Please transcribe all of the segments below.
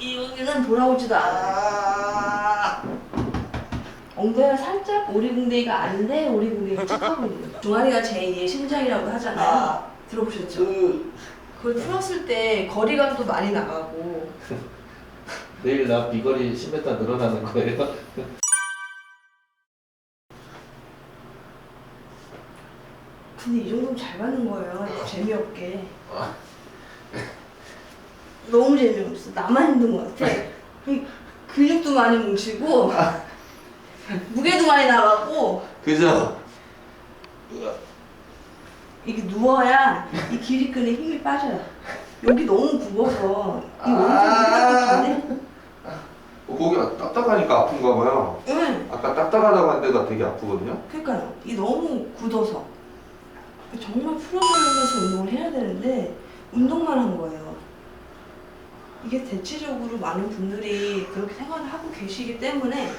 여기는 돌아오지도 않아요. 엉덩이가 살짝 오리궁뎅이가 아닌데 오리궁뎅이가 척하고 있는 거죠. 종아리가 제2의 심장이라고 하잖아요. 들어보셨죠? 그걸 풀었을 때 거리감도 많이 나가고 내일 나 비거리 10m 늘어나는 거예요? 근데 이 정도면 잘 받는 거예요. 재미없게. 너무 재미없어. 나만 힘든 것 같아. 이 근육도 많이 뭉치고 무게도 많이 나가고 그죠? 이게 누워야 이 길이끈에 힘이 빠져요. 여기 너무 굽어서 이 오른쪽이 딱딱한데? 어, 거기가 딱딱하니까 아픈가 봐요. 응. 아까 딱딱하다고 한 데가 되게 아프거든요? 그러니까요. 이 너무 굳어서 정말 풀어주면서 운동을 해야 되는데 운동만 한 거예요. 이게 대체적으로 많은 분들이 그렇게 생각을 하고 계시기 때문에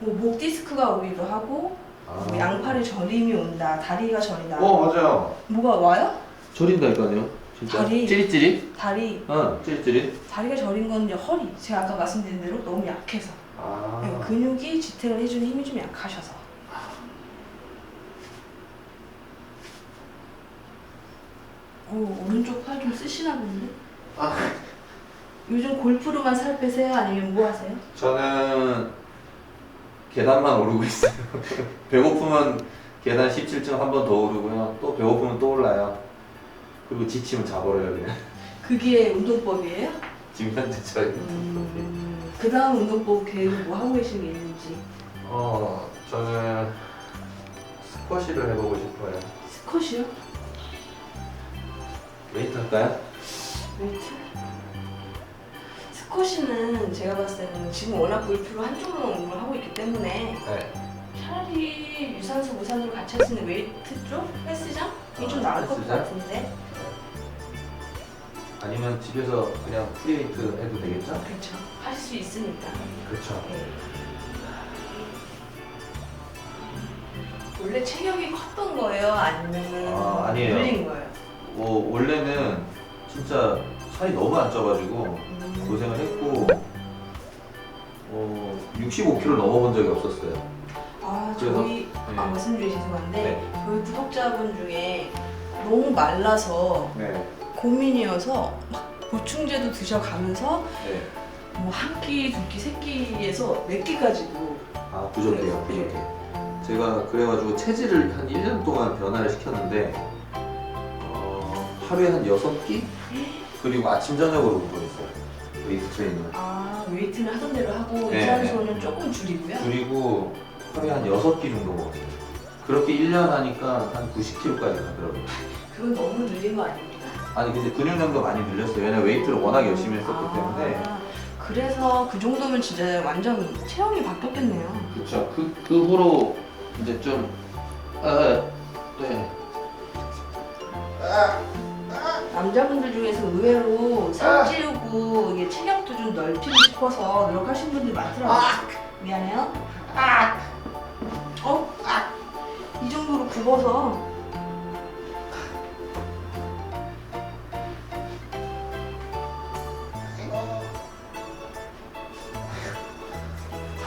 뭐 목 디스크가 오기도 하고 뭐 양팔에 저림이 온다, 다리가 저리다. 아. 어, 맞아요. 뭐가 와요? 저린다니까요. 진짜. 다리. 찌릿찌릿? 다리. 응, 찌릿찌릿. 다리가 저린 건 이제 허리. 제가 아까 말씀드린 대로 너무 약해서. 아. 네, 근육이 지탱을 해주는 힘이 좀 약하셔서. 어, 오른쪽 팔 좀 쓰시나 본데? 아. 요즘 골프로만 살 빼세요? 아니면 뭐 하세요? 저는 계단만 오르고 있어요. 배고프면 계단 17층 한 번 더 오르고요. 또 배고프면 또 올라요. 그리고 지치면 자버려요, 그냥. 그게 운동법이에요? 지금 현재 저희. 음, 그 다음 운동법 계획 뭐 하고 계신 게 있는지. 어, 저는 스쿼시를 해보고 싶어요. 스쿼시요? 웨이트 할까요? 웨이트? 스쿼시는 제가 봤을 때는 지금 워낙 골프로 한쪽으로 운동을 하고 있기 때문에 네. 차라리 유산소 무산소를 같이 할 수 있는 웨이트 쪽? 헬스장이 좀 아, 나을 것 헬스장? 같은데 아니면 집에서 그냥 프리웨이트 해도 되겠죠? 그렇죠 하실 수 있으니까 그렇죠. 네. 원래 체격이 컸던 거예요? 아니면 아, 아니에요. 늘린 거예요? 뭐 원래는 진짜 살이 너무 안 쪄가지고 음. 고생을 했고 어, 65kg 넘어본 적이 없었어요. 아 그래서- 저희 네. 아 말씀드리기 죄송한데 네. 저희 구독자분 중에 너무 말라서 네. 고민이어서 막 보충제도 드셔가면서 네. 뭐 한 끼, 두 끼, 세 끼에서 몇 끼까지도 아 부족해요. 네. 부족해. 제가 그래가지고 체질을 한 1년 동안 변화를 시켰는데 어, 하루에 한 6끼? 그리고 아침 저녁으로 운동했어요. 웨이트 트레이닝을. 아 웨이트는 하던 대로 하고 네. 유산소는 조금 줄이고요. 그리고 하루에 한 6끼 정도 먹었어요. 그렇게 1년 하니까 한 90kg까지 가더라고요. 그건 너무 늘린 거 아닙니까? 아니 근데 근육량도 많이 늘렸어요. 왜냐면 웨이트를 워낙 열심히 했었기 때문에. 아, 그래서 그 정도면 진짜 완전 체형이 바뀌었겠네요. 그렇죠. 그, 그 후로 이제 좀 아, 네. 남자분들 중에서 의외로 살 찌우고 이게 체격도 좀 넓히고 싶어서 노력하시는 분들이 많더라고요. 미안해요. 어? 이 정도로 굽어서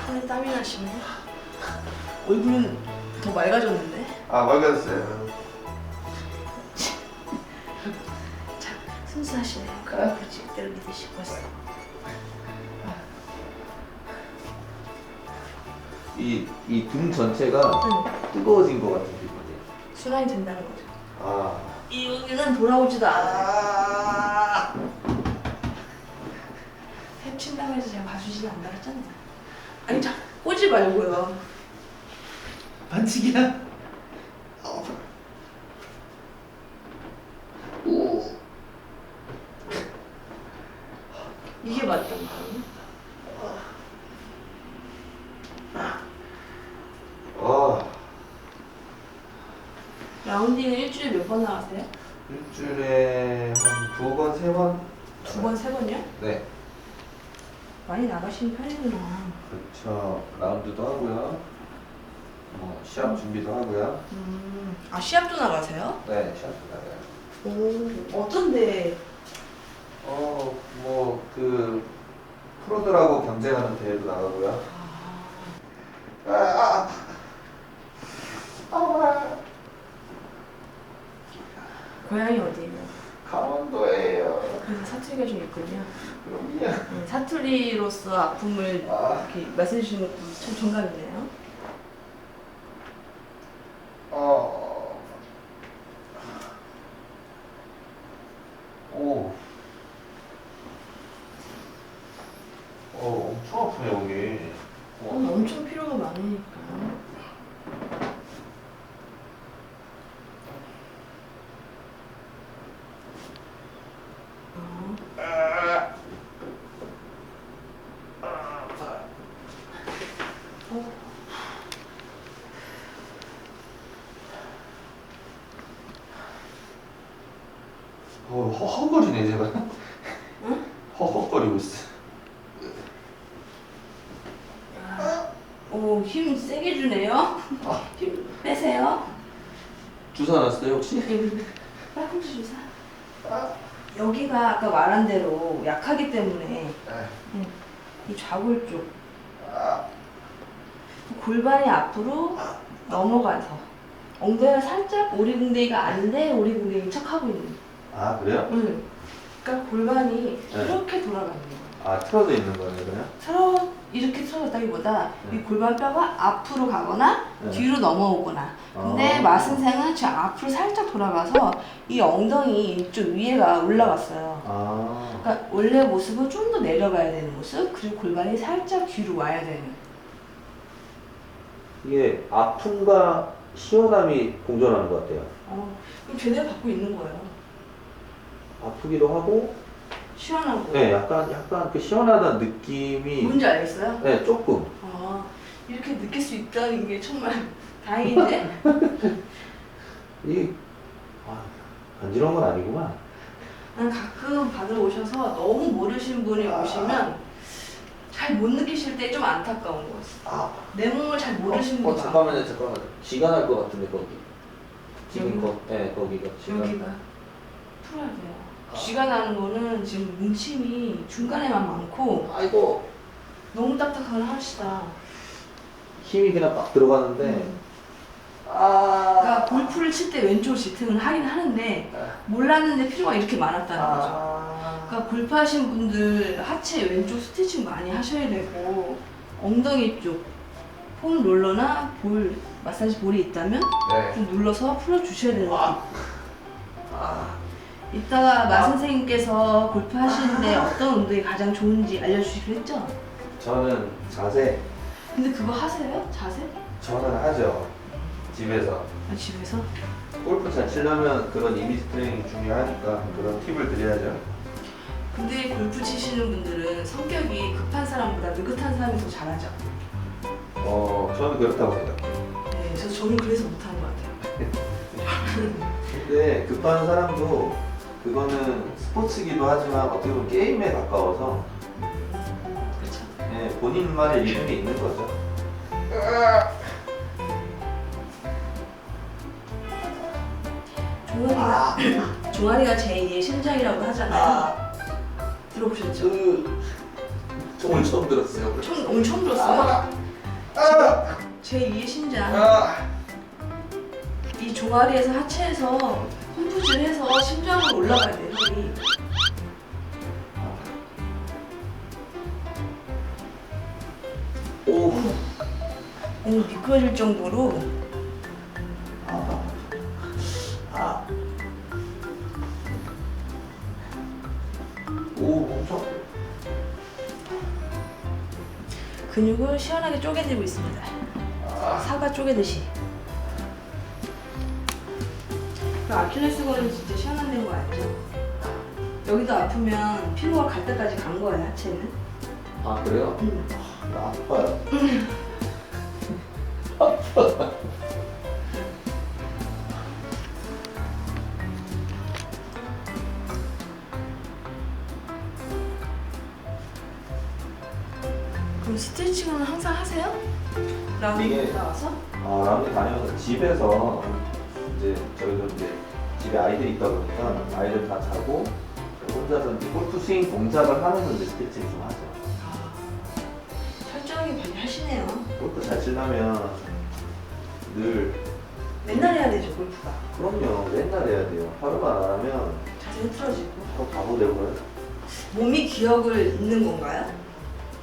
손에 땀이 나시네. 얼굴은 더 맑아졌는데? 아 맑았어요. 순수하시네요. 그걸 직대로 믿으시고 있어. 이이 등 전체가 응. 뜨거워진 것 같은 기분이에요. 순환이 된다는 거죠. 아. 이 여기는 돌아오지도 않아요. 해친다면서 제가 봐주지는 않는다 했잖아요. 아니 자 꼬지 말고요. 반칙이야. 이게 맞던 거예요. 아. 라운딩은 일주일에 몇 번 나가세요? 일주일에 한 두 번, 세 번? 두 번, 세 번이요? 네. 많이 나가시는 편이구나. 그렇죠. 라운드도 하고요. 뭐 시합 준비도 하고요. 음, 아 시합도 나가세요? 네, 시합도 나가요. 오, 어떤데? 그 프로들하고 경쟁하는 대회도 나가고요. 아, 아, 아, 고향이 어디예요? 강원도예요. 그래서 사투리가 좀 있군요. 그럼요. 네, 사투리로서 아픔을 아. 이렇게 말씀해 주시는 것도 참 정감이네요. 어. 오. 어, 엄청 아프네 여기. 어, 엄청 많으니까. 어, 어, 어, 허허거리네 제가. 응? 허허거리고 있어. 오, 힘 세게 주네요. 힘 빼세요. 주사 놨어요 혹시? 팔꿈치 주사. 여기가 아까 말한 대로 약하기 때문에 이 좌골 쪽 골반이 앞으로 넘어가서 엉덩이가 살짝 오리궁뎅이가 아닌데 오리궁뎅이 척하고 있는. 아 그래요? 응. 그러니까 골반이 네. 이렇게 돌아가는 거야. 아 틀어져 있는 거네 그냥? 틀어 이렇게 틀어졌다기보다 네. 이 골반뼈가 앞으로 가거나 네. 뒤로 넘어오거나. 근데 아. 마선생은 저 앞으로 살짝 돌아가서 이 엉덩이 이쪽 위에가 올라갔어요. 아. 그러니까 원래 모습은 좀 더 내려가야 되는 모습, 그리고 골반이 살짝 뒤로 와야 되는. 이게 아픔과 시원함이 공존하는 것 같아요. 어, 그럼 제대로 받고 있는 거예요. 아프기도 하고, 시원하고. 네, 약간 약간 그 시원하다는 느낌이, 뭔지 알겠어요? 네, 조금. 아, 이렇게 느낄 수 있다는 게 정말 다행인데? 이 아, 간지러운 건 아니구만. 난 가끔 받으러 오셔서 너무 모르시는 분이 오시면 잘 못 느끼실 때 좀 안타까운 거였어. 아. 내 몸을 잘 모르시는 어, 분이 많아. 잠깐만요 잠깐만요. 쥐가 날 것 같은데 거기. 지금? 거, 네 거기가 쥐가. 여기가 풀어야 돼요. 아. 쥐가 나는 거는 지금 뭉침이 중간에만 많고 아이고. 너무 딱딱한 하시다. 힘이 그냥 막 들어가는데, 음. 아. 그러니까 골프를 칠 때 왼쪽 지탱을 하긴 하는데 몰랐는데 필요가 이렇게 많았다는 거죠. 아. 그러니까 골프 하신 분들 하체 왼쪽 스티칭 많이 하셔야 되고 엉덩이 쪽폼 롤러나 볼 마사지 볼이 있다면 네. 좀 눌러서 풀어 주셔야 되는 거죠. 아. 아. 이따가 마 선생님께서 골프 하시는데 어떤 운동이 가장 좋은지 알려주시기로 했죠? 저는 자세, 근데 그거 하세요? 자세? 저는 하죠. 집에서. 아, 집에서? 골프 잘 치려면 그런 이미지 트레이닝 중요하니까 그런 팁을 드려야죠. 근데 골프 치시는 분들은 성격이 급한 사람보다 느긋한 사람이 더 잘하죠. 어, 저는 그렇다고 생각해요. 네, 그래서 저는 그래서 못하는 것 같아요. 근데 급한 사람도 그거는 스포츠기도 하지만 어떻게 보면 게임에 가까워서 그렇죠. 예, 본인만의 리듬이 있는 거죠. 종아리가 종아리가 제2의 심장이라고 하잖아요. 들어보셨죠? 그 오늘 처음 들었어요. 처음, 오늘 처음 들었어요. 제2의 심장. 아. 이 종아리에서 하체에서 펌프질 해서 심장으로 올라가야 돼요, 혈이. 오. 너무 미끄러질 정도로 아. 오 엄청. 근육을 시원하게 쪼개내고 있습니다. 아. 사과 쪼개듯이. 그 아킬레스건은 진짜 시원한 데인 거 알죠? 여기도 아프면 피부가 갈 때까지 간 거예요, 하체는. 아 그래요? 음. 나 아파요. 그럼 스트레칭은 항상 하세요? 라운드 이게- 갔다 와서? 아, 라운드 다녀서 집에서 이제 저희도 이제 집에 아이들이 있다 보니까 아이들 다 자고 혼자서 이제 골프 스윙 동작을 하면서 이제 스케치 좀 하죠. 아, 설정이 많이 하시네요. 골프 잘 치려면 늘 맨날 해야 되죠 골프가. 그럼요 맨날 해야 돼요. 하루만 안 하면 자세 흐트러지고 하루 바보 되고요. 몸이 기억을 잊는 건가요?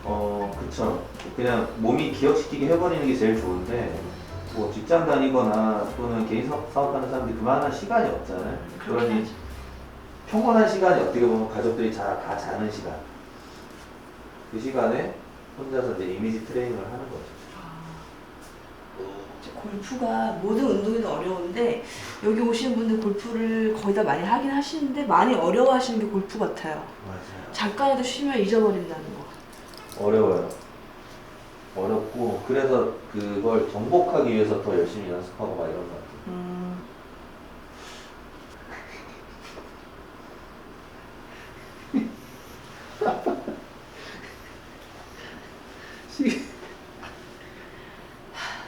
어 그쵸. 그냥 몸이 기억시키게 해버리는 게 제일 좋은데 뭐 직장 다니거나 또는 개인 사업, 사업하는 사람들이 그만한 시간이 없잖아요. 그러니. 평온한 시간이 어떻게 보면 가족들이 자, 다 자는 시간. 그 시간에 혼자서 이제 이미지 트레이닝을 하는 거죠. 이제 골프가 모든 운동에도 어려운데 여기 오시는 분들 골프를 거의 다 많이 하긴 하시는데 많이 어려워하시는 게 골프 같아요. 맞아요. 잠깐이라도 쉬면 잊어버린다는 거. 어려워요. 어렵고 그래서 그걸 정복하기 위해서 더 열심히 연습하고 막 이런 것 같아요. 음,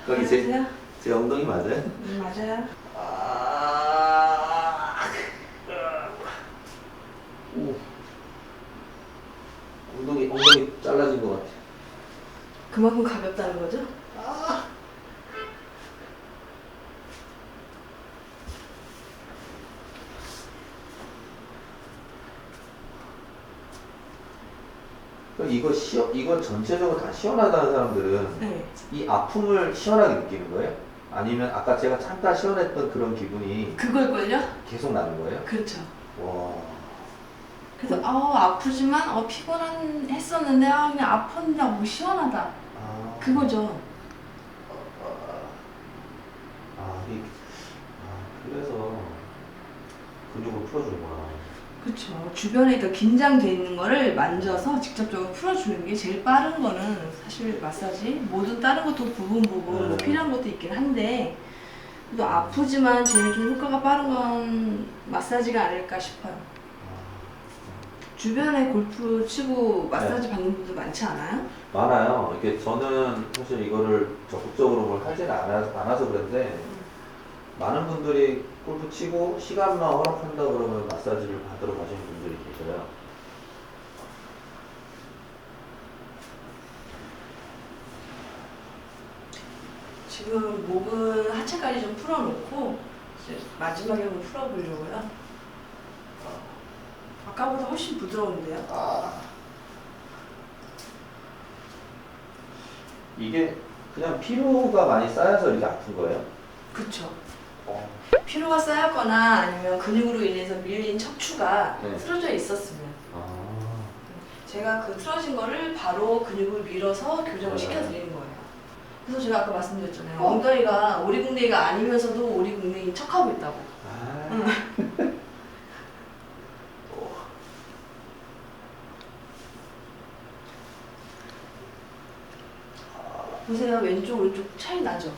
거기 제. 제 엉덩이 맞아요? 음, 맞아요. 아, 오, 엉덩이 엉덩이 잘라진 것 같아. 그만큼 가볍다는 거죠? 그럼 이거 시원 이걸 전체적으로 다 시원하다는 사람들은 네. 이 아픔을 시원하게 느끼는 거예요? 아니면 아까 제가 잠깐 시원했던 그런 기분이 그걸걸요? 계속 나는 거예요? 그렇죠. 와. 그래서 어 아프지만 어 피곤한 했었는데 아 그냥 아팠는데 뭐 시원하다. 아. 그거죠. 아, 이, 아, 그래서 근육을 풀어주는구나. 그렇죠. 주변에 더 긴장돼 있는 거를 만져서 직접적으로 풀어주는 게 제일 빠른 거는 사실 마사지. 모든 다른 것도 부분 부분 뭐 음. 필요한 것도 있긴 한데 또 아프지만 제일 좀 효과가 빠른 건 마사지가 아닐까 싶어요. 주변에 골프 치고 마사지 받는 분들 많지 않아요? 많아요. 이게 저는 사실 이거를 적극적으로 뭘 하지는 않아서, 않아서 그런데 많은 분들이 골프 치고 시간만 허락한다 그러면 마사지를 받으러 가시는 분들이 계셔요. 지금 목은 하체까지 좀 풀어놓고 이제 마지막에 한번 풀어보려고요. 아까보다 훨씬 부드러운데요? 아. 이게 그냥 피로가 많이 쌓여서 이렇게 아픈 거예요? 그쵸. 어. 피로가 쌓였거나 아니면 근육으로 인해서 밀린 척추가 네. 틀어져 있었으면 아. 제가 그 틀어진 거를 바로 근육을 밀어서 교정을 네. 시켜드리는 거예요. 그래서 제가 아까 말씀드렸잖아요. 어? 엉덩이가 오리궁뎅이가 아니면서도 오리궁뎅이 척하고 있다고. 아. 보세요. 왼쪽, 오른쪽 차이 나죠?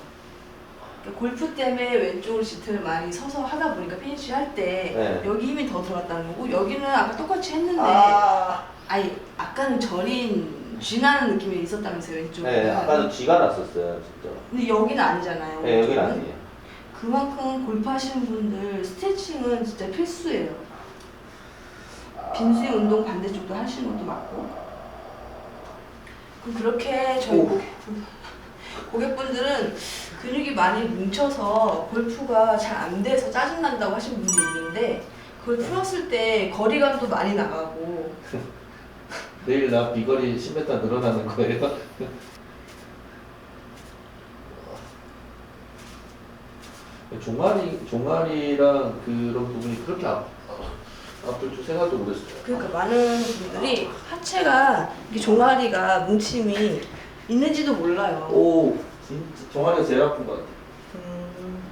그러니까 골프 때문에 왼쪽으로 짙을 많이 서서 하다 보니까 피니쉬 할 때 네. 여기 힘이 더 들어갔다는 거고 여기는 아까 똑같이 했는데 아. 아니 아까는 저린 쥐나는 느낌이 있었다면서요 왼쪽에 네, 아까는 쥐가 났었어요, 진짜. 근데 여기는 아니잖아요 네, 여기는 왼쪽은. 아니에요. 그만큼 골프 하시는 분들 스트레칭은 진짜 필수예요 빈스윙 운동 반대쪽도 하시는 것도 맞고 그럼 그렇게 저희 오. 고객, 고객분들은 근육이 많이 뭉쳐서 골프가 잘 안 돼서 짜증난다고 하시는 분도 있는데 그걸 풀었을 때 거리감도 많이 나가고 내일 나 비거리 10m 늘어나는 거예요? 종아리, 종아리랑 그런 부분이 그렇게 아, 아플 줄 생각도 못했어요. 그러니까 많은 분들이 하체가 이게 종아리가 뭉침이 있는지도 몰라요. 오, 진짜 종아리가 제일 아픈 것 같아. 음,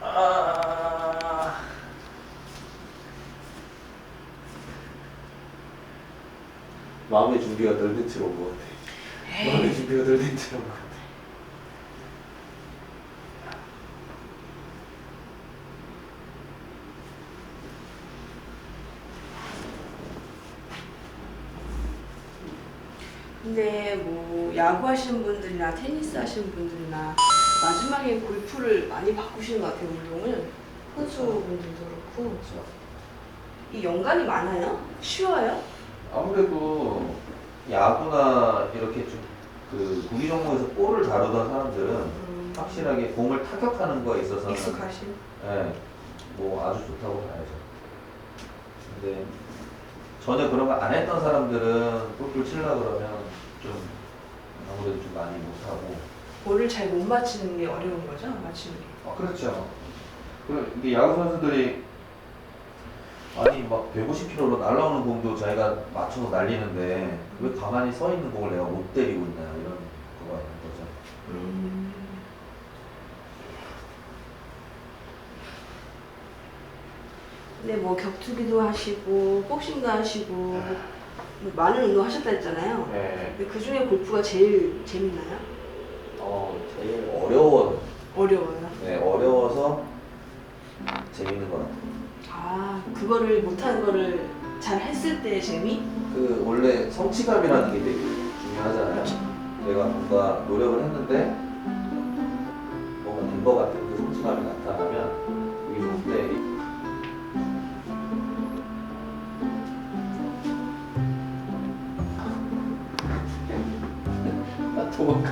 아. 마음의 준비가 덜 된 채로 온것 같아. 마음의 에이, 준비가 덜 된 채로 온것 같아. 근데 뭐 야구 하시는 분들이나 테니스 하시는 분들이나 마지막에 골프를 많이 바꾸시는 것 같아요 운동을 선수분들도 그렇고 이 연관이 많아요? 쉬워요? 아무래도 야구나 이렇게 좀 그 구기 종목에서 볼을 다루던 사람들은 음, 확실하게 공을 타격하는 거에 있어서는 익숙하신. 예, 뭐 아주 좋다고 봐야죠. 근데 전혀 그런 거 안 했던 사람들은 골프를 치려고 그러면 좀 아무래도 좀 많이 못하고 볼을 잘 못 맞히는 게 어려운 거죠? 맞추는 게. 아, 그렇죠. 그 이게 야구 선수들이 아니 막 150km로 날라오는 공도 자기가 맞춰서 날리는데 왜 가만히 서 있는 공을 내가 못 때리고 있나 이런 거가 있는 거죠. 음. 근데 뭐 격투기도 하시고 복싱도 하시고 뭐 많은 운동 하셨다 했잖아요. 네. 근데 그 중에 골프가 제일 재밌나요? 어 제일 어려워. 어려워요. 네 어려워서 재밌는 것 같아요. 아 그거를 못하는 거를 잘 했을 때의 재미? 그 원래 성취감이라는 게 되게 중요하잖아요. 내가 뭔가 노력을 했는데 뭔가 된 것 같은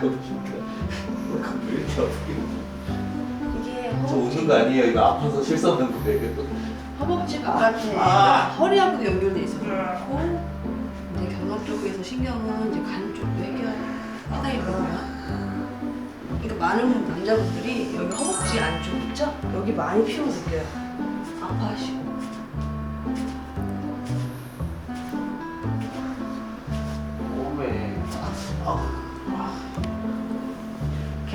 이렇게 어떻게 이게 저 웃는 거 아니에요? 이거 아파서 실수했는데 이게 허벅지 바깥에 아. 허리하고도 연결돼 있어서 그렇고 이제 경락 쪽에서 신경은 이제 간 쪽도 해결 해당이 되고요. 그러니까 많은 남자분들이 여기 허벅지 안쪽 있죠? 여기 많이 피로 느껴요. 아파하시고.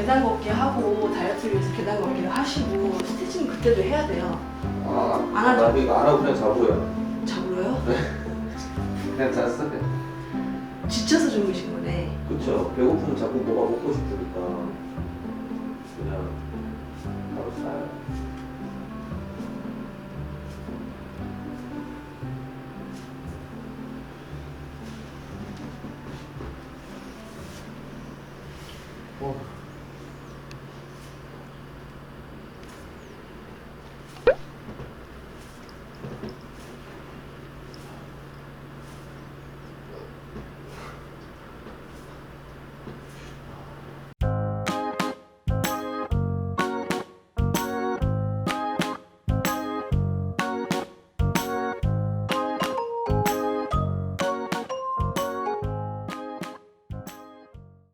계단 걷기 하고 다이어트를 위해서 계단 걷기를 하시고 스트레칭 그때도 해야 돼요. 아, 안 하죠? 나 이거 안 하고 그냥 자고요. 자고요? 그냥 잤어요. 지쳐서 주무신 거네. 그쵸. 배고프면 자꾸 뭐가 먹고 싶으니까 그냥 바로 싸요.